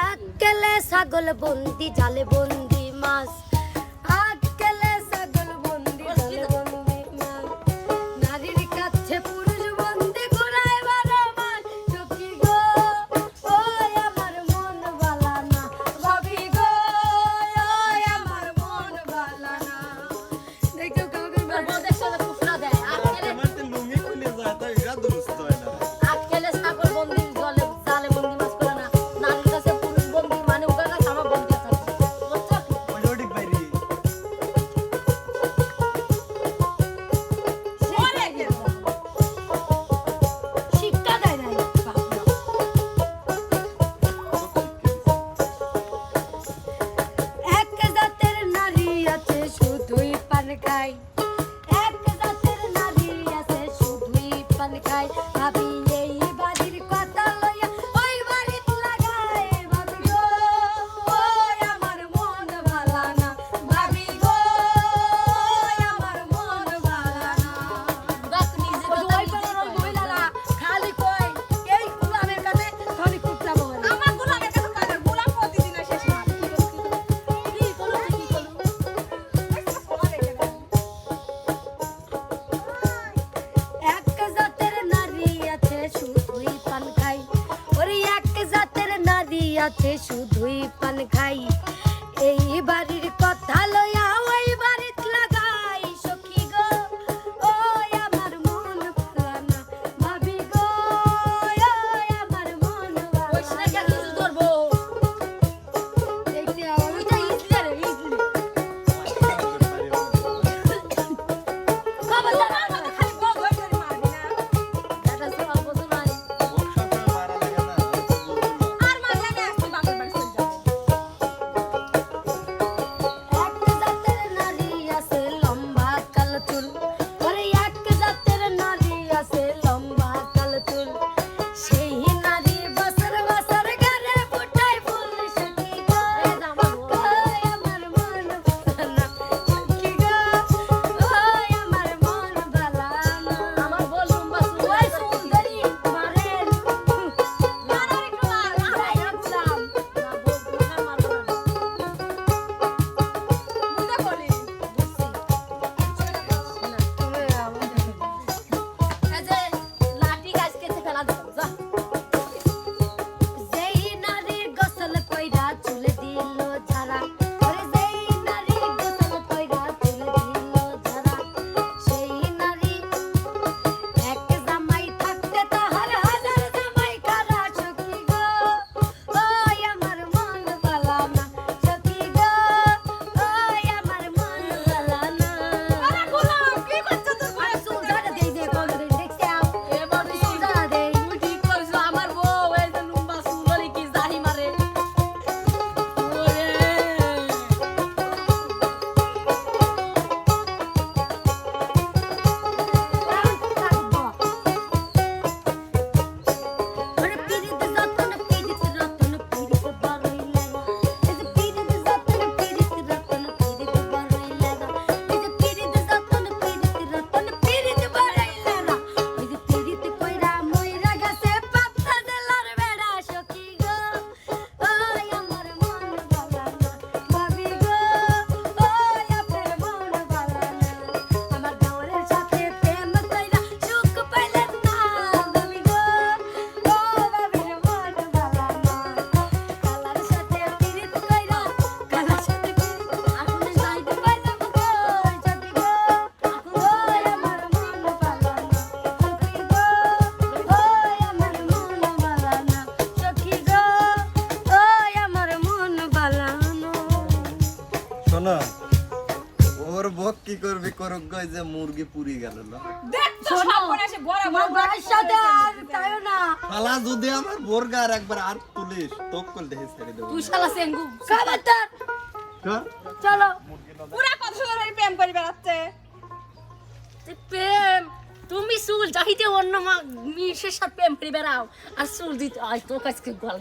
আকেলে ছাগল বন্দি জালে বন্দি মাছ। দিয়াছে শুধুই পান খাই। এই বাড়ির কথা লয়া ওই করবি? করুক গই যে মুরগি পুরি গেল না দেখ তো বড় বড় সাথে আর তাইও না। শালা যদি আমার একবার আর তুলিস তোক কল দেহে ছেড়ে দেব। তুই শালা সেঙ্গু। চলো। পুরা প্রেম বেড়াচ্ছে। প্রেম তুমি চুল চাহিতে অন্য মিশের সাথে প্রেম করে বেড়াও। আর চুল দিতে আয় তোর কাছে চলে বলো